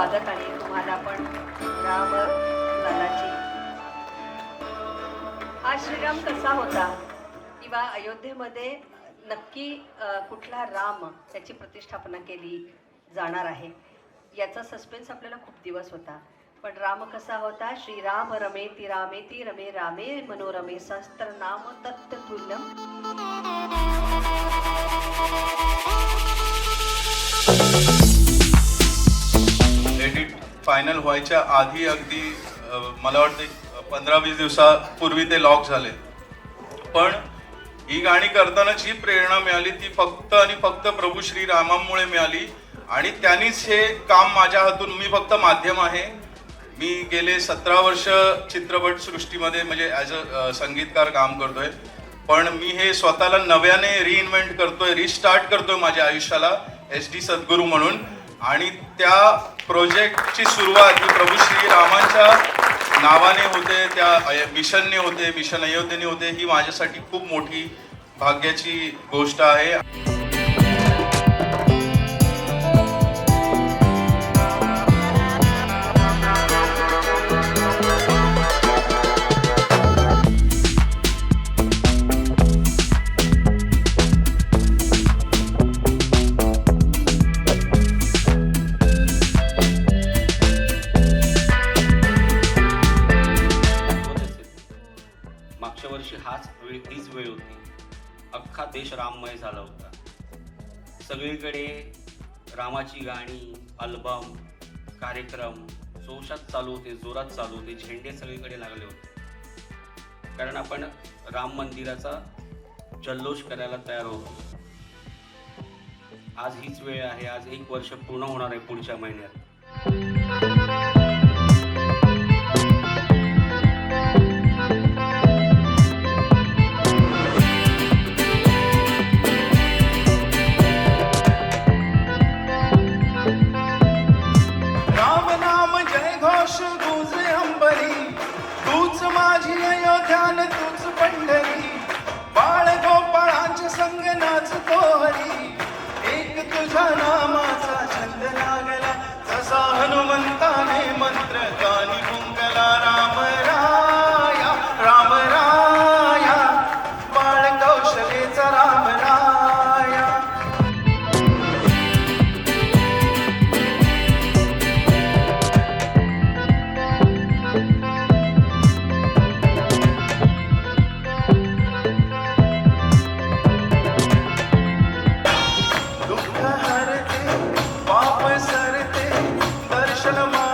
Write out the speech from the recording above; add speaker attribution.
Speaker 1: स्वागत आहे. तुम्हाला पण राम लालाची हा श्रीराम कसा होता? किंवा अयोध्येमध्ये नक्की कुठला राम त्याची प्रतिष्ठापना केली जाणार आहे? याचा सस्पेन्स आपल्याला खूप दिवस होता. पण राम कसा होता? श्रीराम रमे ती रामे ती रमे रामे मनोरमे सहस्त्र नाम तत्तुल्यम
Speaker 2: फायनल व्हायच्या आधी अगदी मला वाटते पंधरा वीस दिवसापूर्वी ते लॉक झाले. पण ही गाणी करताना जी प्रेरणा मिळाली ती फक्त आणि फक्त प्रभू श्रीरामामुळे मिळाली. आणि त्यांनीच हे काम माझ्या हातून मी फक्त माध्यम आहे. मी गेले सतरा वर्ष चित्रपट सृष्टीमध्ये म्हणजे ॲज अ संगीतकार काम करतोय. पण मी हे स्वतःला नव्याने रिइन्व्हेंट करतोय रिस्टार्ट करतोय माझ्या आयुष्याला एस डी सद्गुरू म्हणून. आणि त्या प्रोजेक्टची सुरुवात ही प्रभू श्रीरामांच्या नावाने होते त्या मिशनने होते मिशन अयोध्येने होते ही माझ्यासाठी खूप मोठी भाग्याची गोष्ट आहे.
Speaker 3: वेळी तीच वेळ होती. अख्खा देश राममय झाला होता. सगळीकडे रामाची गाणी अल्बम कार्यक्रम जोशात चालू होते जोरात चालू होते झेंडे सगळीकडे लागले होते. कारण आपण राम मंदिराचा जल्लोष करायला तयार होतो. आज हीच वेळ आहे आज एक वर्ष पूर्ण होणार आहे पुढच्या महिन्यात. खान तूच पंढरी सरते वापस सरते दर्शन मा